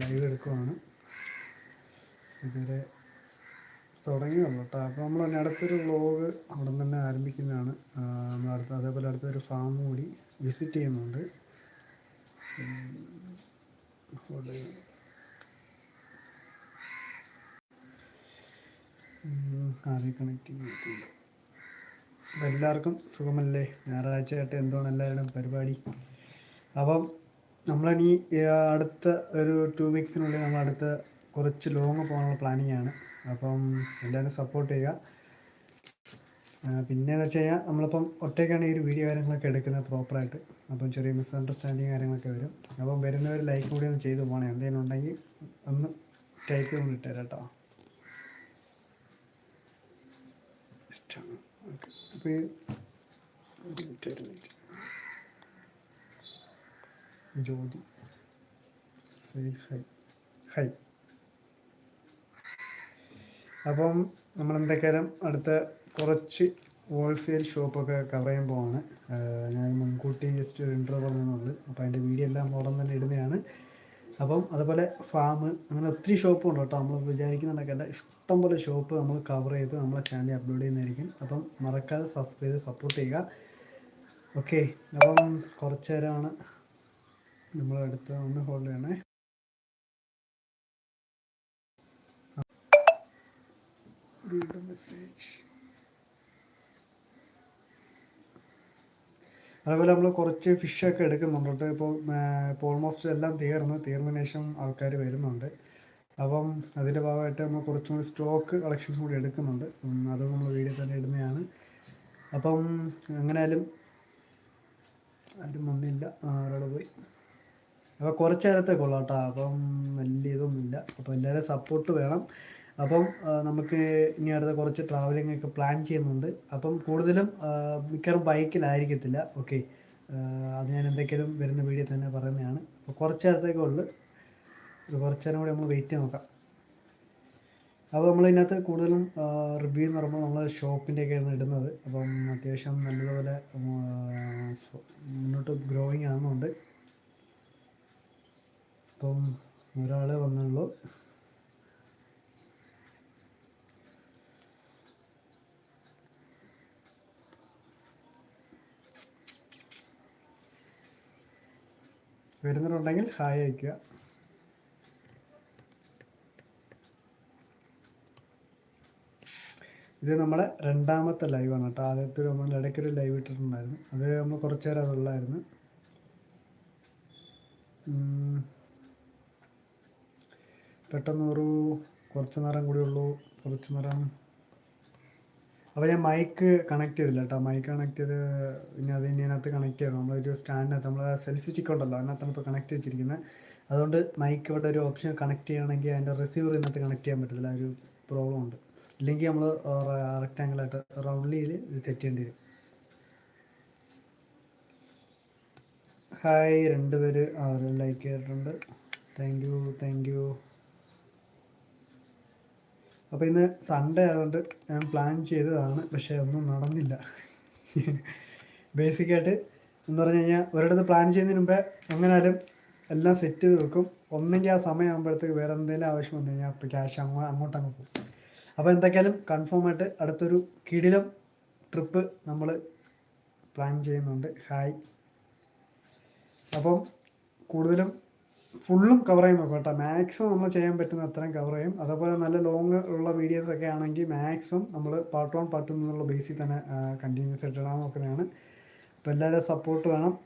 Live എടുക്കുവാണ്. ഇതുവരെ തുടങ്ങിയുള്ളൂ അപ്പോൾ നമ്മൾ തന്നെ അടുത്തൊരു വ്ളോഗ് അവിടെ തന്നെ ആരംഭിക്കുന്നതാണ്. അടുത്ത അതേപോലെ അടുത്തൊരു ഫാം കൂടി വിസിറ്റ് ചെയ്യുന്നുണ്ട്. കണക്ട് ചെയ്തിട്ടുണ്ട് എല്ലാവർക്കും സുഖമല്ലേ? ഞായറാഴ്ച ആയിട്ട് എന്താണ് എല്ലാവരുടെയും പരിപാടി? അപ്പം നമ്മളിനി അടുത്ത ഒരു ടു വീക്സിനുള്ളിൽ നമ്മൾ അടുത്ത കുറച്ച് ലോങ് പോകാനുള്ള പ്ലാനിങ് ആണ്. അപ്പം എല്ലാവരും സപ്പോർട്ട് ചെയ്യുക. പിന്നെ എന്ന് വെച്ച് കഴിഞ്ഞാൽ നമ്മളിപ്പം ഒറ്റയ്ക്കാണ് ഈ ഒരു വീഡിയോ കാര്യങ്ങളൊക്കെ എടുക്കുന്നത് പ്രോപ്പറായിട്ട് അപ്പം ചെറിയ മിസ് അണ്ടർസ്റ്റാൻഡിങ് കാര്യങ്ങളൊക്കെ വരും. അപ്പം വരുന്നവർ ലൈക്ക് കൂടി ഒന്ന് ചെയ്ത് പോകണേ. എന്തെങ്കിലും ഉണ്ടെങ്കിൽ ഒന്ന് ടൈപ്പ് ചെയ്ത് ഇട്ടുതരാം കേട്ടോ. ഇഷ്ടമാണ് ഓക്കെ. അപ്പോൾ ഈ ഒരു മിനിറ്റ് ഒരു മിനിറ്റ് ജ്യോതി ഹൈ ഹൈ അപ്പം നമ്മൾ എന്തൊക്കെയാലും അടുത്ത കുറച്ച് ഹോൾസെയിൽ ഷോപ്പൊക്കെ കവർ ചെയ്യാൻ പോവാണ്. ഞാൻ മുൻകൂട്ടി ജസ്റ്റ് ഒരു ഇൻട്രോ പറഞ്ഞതുകൊണ്ട് അപ്പോൾ അതിന്റെ വീഡിയോ എല്ലാം ഉടൻ തന്നെ ഇടുന്നതാണ്. അപ്പം അതുപോലെ ഫാം അങ്ങനെ ഒത്തിരി ഷോപ്പ് ഉണ്ട് കേട്ടോ. നമ്മൾ വിചാരിക്കുന്നുണ്ടൊക്കെ ഇഷ്ടം ഇഷ്ടംപോലെ ഷോപ്പ് നമ്മൾ കവർ ചെയ്ത് നമ്മളെ ചാനൽ അപ്ലോഡ് ചെയ്യുന്നതായിരിക്കും. അപ്പം മറക്കാതെ സബ്സ്ക്രൈബ് ചെയ്ത് സപ്പോർട്ട് ചെയ്യുക. ഓക്കെ അപ്പം കുറച്ച് നേരമാണ്. നമ്മൾ അടുത്ത ഒന്ന് ഹോൾഡ് ചെയ്യണേ. വീണ്ടും മെസ്സേജ് അതുപോലെ നമ്മൾ കുറച്ച് ഫിഷൊക്കെ എടുക്കുന്നുണ്ട് കേട്ടോ. ഇപ്പോൾ ഇപ്പോൾ ഓൾമോസ്റ്റ് എല്ലാം തീർന്നു. തീർന്നതിന് ശേഷം ആൾക്കാർ വരുന്നുണ്ട്. അപ്പം അതിന്റെ ഭാഗമായിട്ട് നമ്മൾ കുറച്ചും കൂടി സ്റ്റോക്ക് കളക്ഷൻസ് കൂടി എടുക്കുന്നുണ്ട്. അത് നമ്മൾ വീഡിയോ തന്നെ ഇടുന്നതാണ്. അപ്പം എങ്ങനെയാലും ആരും വന്നില്ല. ഒരാൾ പോയി. അപ്പോൾ കുറച്ച് നേരത്തെ ഉള്ളൂ കേട്ടോ അപ്പം വലിയ ഇതൊന്നുമില്ല. അപ്പോൾ എല്ലാവരും സപ്പോർട്ട് വേണം. അപ്പം നമുക്ക് ഇനി അടുത്ത കുറച്ച് ട്രാവലിംഗ് ഒക്കെ പ്ലാൻ ചെയ്യുന്നുണ്ട്. അപ്പം കൂടുതലും മിക്കവാറും ബൈക്കിലായിരിക്കത്തില്ല ഓക്കെ അത് ഞാൻ എന്തെങ്കിലും വരുന്ന വീഡിയോ തന്നെ പറയുന്നതാണ്. അപ്പോൾ കുറച്ച് നേരത്തേക്കേ ഉള്ളു. കുറച്ച് നേരം കൂടി നമ്മൾ വെയിറ്റ് ചെയ്ത് നോക്കാം. അപ്പോൾ നമ്മൾ ഇതിനകത്ത് കൂടുതലും റിവ്യൂ എന്ന് പറയുമ്പോൾ നമ്മൾ ഷോപ്പിന്റെയൊക്കെയാണ് ഇടുന്നത്. അപ്പം അത്യാവശ്യം നല്ലതുപോലെ മുന്നോട്ട് ഗ്രോയിങ് ആകുന്നുണ്ട് അപ്പം ഒരാളെ വന്നുള്ളൂ വരുന്നുണ്ടെങ്കിൽ ഹായ് അയക്കുക ഇത് നമ്മുടെ രണ്ടാമത്തെ ലൈവാണ് കേട്ടോ. ആദ്യത്തെ നമ്മൾ ഇടയ്ക്കൊരു ലൈവ് ഇട്ടിട്ടുണ്ടായിരുന്നു. അത് നമ്മൾ കുറച്ച് നേരം അതുള്ളായിരുന്നു. പെട്ടെന്ന് ഒരു കുറച്ച് നേരം കൂടി ഉള്ളൂ. കുറച്ച് നേരം. അപ്പോൾ ഞാൻ മൈക്ക് കണക്ട് ചെയ്തില്ല കേട്ടോ മൈക്ക് കണക്ട് ചെയ്ത് ഇനി അത് ഇനി അതിനകത്ത് കണക്ട് ചെയ്യണം. നമ്മളൊരു സ്റ്റാൻഡിനകത്ത് നമ്മൾ സെൽഫി സ്റ്റിക്ക് ഉണ്ടല്ലോ അതിനകത്താണ് ഇപ്പോൾ കണക്ട് വെച്ചിരിക്കുന്നത്. അതുകൊണ്ട് മൈക്ക് ഇവിടെ ഒരു ഓപ്ഷൻ കണക്ട് ചെയ്യണമെങ്കിൽ അതിന്റെ റിസീവർ ഇതിനകത്ത് കണക്ട് ചെയ്യാൻ പറ്റത്തില്ല. ഒരു പ്രോബ്ലം ഉണ്ട്. ഇല്ലെങ്കിൽ നമ്മൾ റെക്റ്റാങ്കിളായിട്ട് റൗണ്ടിൽ സെറ്റ് ചെയ്യേണ്ടി വരും. ഹായ് രണ്ടുപേര് അവർ ലൈക്ക് ചെയ്തിട്ടുണ്ട്. താങ്ക് യു താങ്ക് യു അപ്പോൾ ഇന്ന് സൺഡേ ആയതുകൊണ്ട് ഞാൻ പ്ലാൻ ചെയ്തതാണ്. പക്ഷേ ഒന്നും നടന്നില്ല. ബേസിക്കായിട്ട് എന്ന് പറഞ്ഞു കഴിഞ്ഞാൽ ഒരിടത്ത് പ്ലാൻ ചെയ്യുന്നതിന് മുമ്പേ എങ്ങനെയാലും എല്ലാം സെറ്റ് ചെയ്ത് വെക്കും. ഒന്നെങ്കിൽ ആ സമയമാകുമ്പോഴത്തേക്ക് വേറെ എന്തെങ്കിലും ആവശ്യം വന്നു കഴിഞ്ഞാൽ അപ്പോൾ ക്യാഷ് അങ്ങോ അങ്ങോട്ട് അങ്ങ് പോകും. അപ്പോൾ എന്തൊക്കെയാലും കൺഫേം ആയിട്ട് അടുത്തൊരു കിടിലം ട്രിപ്പ് നമ്മൾ പ്ലാൻ ചെയ്യുന്നുണ്ട്. ഹായ് അപ്പം കൂടുതലും ഫുള്ളും കവർ ചെയ്യും കേട്ടോ. മാക്സിമം നമ്മൾ ചെയ്യാൻ പറ്റുന്ന അത്രയും കവർ ചെയ്യും. അതേപോലെ നല്ല ലോങ് ഉള്ള വീഡിയോസ് ഒക്കെ ആണെങ്കിൽ മാക്സിമം നമ്മൾ പാർട്ട് വൺ പാർട്ട് എന്നുള്ള ബേസിൽ തന്നെ കണ്ടിന്യൂസ് ആയിട്ട് ഇടാൻ നോക്കുന്നതാണ്. അപ്പോൾ എല്ലാവരും സപ്പോർട്ട് വേണം.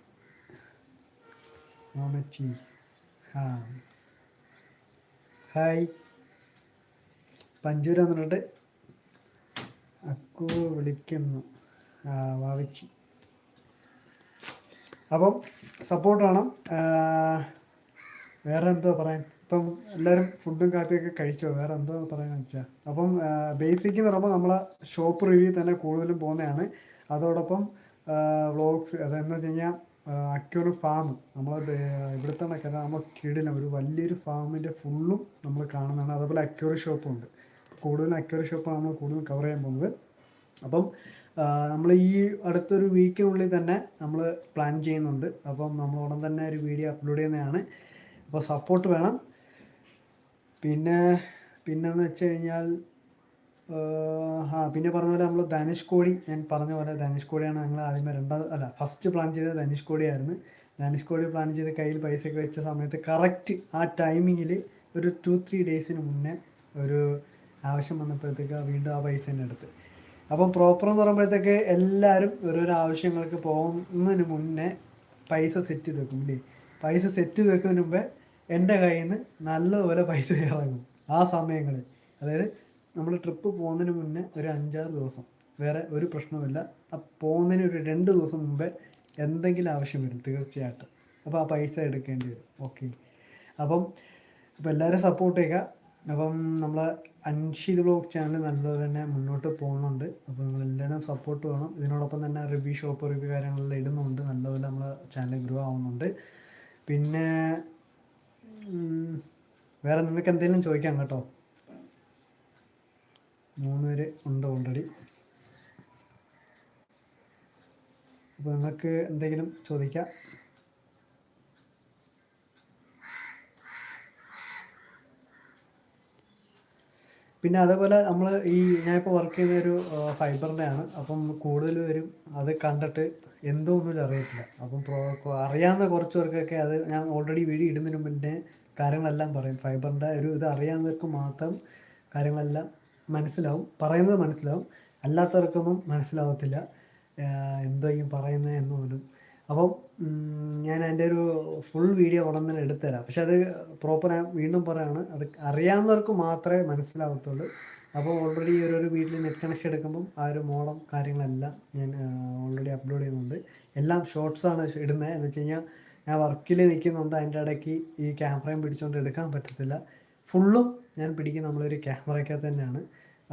മോമച്ചി. ആ. ഹായ് പഞ്ചൂര എന്നിട്ട് അക്കു വിളിക്കുന്നു. ആ വാവിച്ചി അപ്പം സപ്പോർട്ട് വേണം. വേറെ എന്തോ പറയാൻ. ഇപ്പം എല്ലാവരും ഫുഡും കാപ്പിയൊക്കെ കഴിച്ചോ? വേറെ എന്തോ പറയാന്ന് വെച്ചാൽ അപ്പം ബേസിക് എന്ന് പറയുമ്പോൾ നമ്മളെ ഷോപ്പ് റിവ്യൂ തന്നെ കൂടുതലും പോകുന്നതാണ്. അതോടൊപ്പം വ്ളോഗ്സ് അതെന്ന് വെച്ച് കഴിഞ്ഞാൽ അക്യൂർ ഫാം നമ്മൾ ഇവിടുത്തെ കണക്ക് നമ്മൾ കീഴിലും ഒരു വലിയൊരു ഫാമിന്റെ ഫുള്ളും നമ്മൾ കാണുന്നതാണ്. അതുപോലെ അക്യൂർ ഷോപ്പും ഉണ്ട്. കൂടുതലും അക്യൂർ ഷോപ്പാണ് നമ്മൾ കൂടുതൽ കവർ ചെയ്യാൻ പോകുന്നത്. അപ്പം നമ്മൾ ഈ അടുത്തൊരു വീക്കിനുള്ളിൽ തന്നെ നമ്മൾ പ്ലാൻ ചെയ്യുന്നുണ്ട്. അപ്പം നമ്മൾ ഉടൻ തന്നെ ഒരു വീഡിയോ അപ്ലോഡ് ചെയ്യുന്നതാണ്. അപ്പോൾ സപ്പോർട്ട് വേണം. പിന്നെ പിന്നെന്ന് വെച്ച് കഴിഞ്ഞാൽ ആ പിന്നെ പറഞ്ഞ പോലെ നമ്മൾ ധനുഷ് കോടി ഞാൻ പറഞ്ഞ പോലെ ധനുഷ് കോടിയാണ് ഞങ്ങൾ ആദ്യമേ രണ്ടാമത് അല്ല ഫസ്റ്റ് പ്ലാൻ ചെയ്തത് ധനുഷ് കോടിയായിരുന്നു. ധനുഷ് കോടി പ്ലാൻ ചെയ്ത് കയ്യിൽ പൈസയൊക്കെ വെച്ച സമയത്ത് കറക്റ്റ് ആ ടൈമിങ്ങിൽ ഒരു ടു ത്രീ ഡേയ്സിന് മുന്നേ ഒരു ആവശ്യം വന്നപ്പോഴത്തേക്ക് വീണ്ടും ആ പൈസ തന്നെ എടുത്ത്. അപ്പം പ്രോപ്പർ എന്ന് പറയുമ്പോഴത്തേക്ക് എല്ലാവരും ഓരോരോ ആവശ്യങ്ങൾക്ക് പോകുന്നതിന് മുന്നേ പൈസ സെറ്റ് ചെയ്ത് വെക്കും ഇല്ലേ? പൈസ സെറ്റ് ചെയ്ത് വെക്കുന്നതിന് മുമ്പേ എന്റെ കയ്യിൽ നിന്ന് നല്ലതുപോലെ പൈസ ഇറങ്ങും. ആ സമയങ്ങളിൽ. അതായത് നമ്മൾ ട്രിപ്പ് പോകുന്നതിന് മുന്നേ ഒരു അഞ്ചാറ് ദിവസം. വേറെ ഒരു പ്രശ്നവുമില്ല. പോകുന്നതിന് ഒരു രണ്ട് ദിവസം മുമ്പേ എന്തെങ്കിലും ആവശ്യം വരും തീർച്ചയായിട്ടും. അപ്പോൾ ആ പൈസ എടുക്കേണ്ടി വരും. ഓക്കെ അപ്പം അപ്പോൾ എല്ലാവരും സപ്പോർട്ട് ചെയ്യുക. അപ്പം നമ്മൾ അൻഷിത് ബ്ലോഗ് ചാനൽ നല്ലതുപോലെ തന്നെ മുന്നോട്ട് പോകുന്നുണ്ട്. അപ്പോൾ നിങ്ങൾ എല്ലാവരും സപ്പോർട്ട് വേണം. ഇതിനോടൊപ്പം തന്നെ റിവ്യൂ ഷോപ്പ് റിവ്യൂ കാര്യങ്ങളെല്ലാം ഇടുന്നുണ്ട്. നല്ലതുപോലെ നമ്മൾ ചാനൽ ഗ്രോ ആവുന്നുണ്ട്. പിന്നെ വേറെ നിങ്ങൾക്ക് എന്തെങ്കിലും ചോദിക്കാം കേട്ടോ. മൂന്ന് പേര് ഉണ്ട് ഓൾറെഡി അപ്പോൾ നിങ്ങൾക്ക് എന്തെങ്കിലും ചോദിക്കാം. പിന്നെ അതേപോലെ നമ്മൾ ഈ ഞാനിപ്പോൾ വർക്ക് ചെയ്യുന്ന ഒരു ഫൈബറിന്റെ ആണ്. അപ്പം കൂടുതൽ പേരും അത് കണ്ടിട്ട് എന്തോ ഒന്നും അറിയത്തില്ല. അപ്പം അറിയാവുന്ന കുറച്ച് പേർക്കൊക്കെ അത് ഞാൻ ഓൾറെഡി വീഡിയോ ഇടുന്നതിന് മുന്നേ കാര്യങ്ങളെല്ലാം പറയും. ഫൈബറിന്റെ ഒരു ഇത് അറിയാവുന്നവർക്ക് മാത്രം കാര്യങ്ങളെല്ലാം മനസ്സിലാവും. പറയുന്നത് മനസ്സിലാവും. അല്ലാത്തവർക്കൊന്നും മനസ്സിലാവത്തില്ല. എന്തോ ഈ പറയുന്നത് എന്ന് പോലും അപ്പം ഞാൻ അതിന്റെ ഒരു ഫുൾ വീഡിയോ ഉടൻ തന്നെ എടുത്തുതരാം. പക്ഷെ അത് പ്രോപ്പർ വീണ്ടും പറയാണ് അത് അറിയാവുന്നവർക്ക് മാത്രമേ മനസ്സിലാവത്തുള്ളൂ. അപ്പോൾ ഓൾറെഡി ഓരോരോ വീട്ടിൽ നെറ്റ് കണക്ഷൻ എടുക്കുമ്പം ആ ഒരു മോഡം കാര്യങ്ങളെല്ലാം ഞാൻ ഓൾറെഡി അപ്ലോഡ് ചെയ്യുന്നുണ്ട്. എല്ലാം ഷോർട്സ് ആണ് ഇടുന്നത്. എന്ന് വെച്ച് കഴിഞ്ഞാൽ ഞാൻ വർക്കിൽ നിൽക്കുന്നുണ്ട്. അതിന്റെ ഇടയ്ക്ക് ഈ ക്യാമറയും പിടിച്ചുകൊണ്ട് എടുക്കാൻ പറ്റത്തില്ല. ഫുള്ളും ഞാൻ പിടിക്കുന്ന നമ്മളൊരു ക്യാമറയ്ക്കകത്ത് തന്നെയാണ്.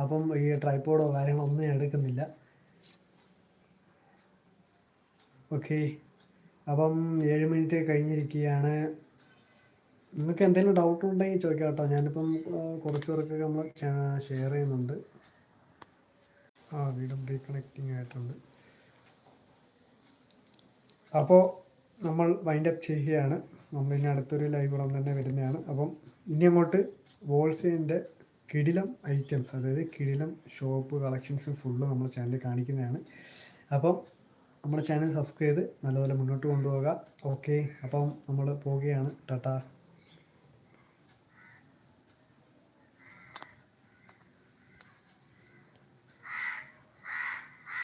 അപ്പം ഈ ട്രൈപ്പോഡോ കാര്യങ്ങളോ ഒന്നും ഞാൻ എടുക്കുന്നില്ല. ഓക്കെ. അപ്പം ഏഴ് മിനിറ്റ് കഴിഞ്ഞിരിക്കുകയാണ്. നിങ്ങൾക്ക് എന്തെങ്കിലും ഡൗട്ട് ഉണ്ടെങ്കിൽ ചോദിക്കാം കേട്ടോ. ഞാനിപ്പം കുറച്ച് പേർക്കൊക്കെ നമ്മൾ ഷെയർ ചെയ്യുന്നുണ്ട്. ആ വീണ്ടും റീകണക്റ്റിംഗ് ആയിട്ടുണ്ട്. അപ്പോൾ നമ്മൾ വൈൻഡ് അപ്പ് ചെയ്യുകയാണ്. നമ്മൾ ഇനി അടുത്തൊരു ലൈവ് ഉടൻ തന്നെ വരുന്നതാണ്. അപ്പം ഇനി അങ്ങോട്ട് വോൾസേന്റെ കിടിലം ഐറ്റംസ് അതായത് കിടിലം ഷോപ്പ് കളക്ഷൻസ് ഫുള്ള് നമ്മൾ ചാനലിൽ കാണിക്കുന്നതാണ്. അപ്പം നമ്മുടെ ചാനൽ സബ്സ്ക്രൈബ് ചെയ്ത് നല്ലപോലെ മുന്നോട്ട് കൊണ്ടുപോകുക ഓക്കെ അപ്പം നമ്മൾ പോവുകയാണ്. ടാറ്റ.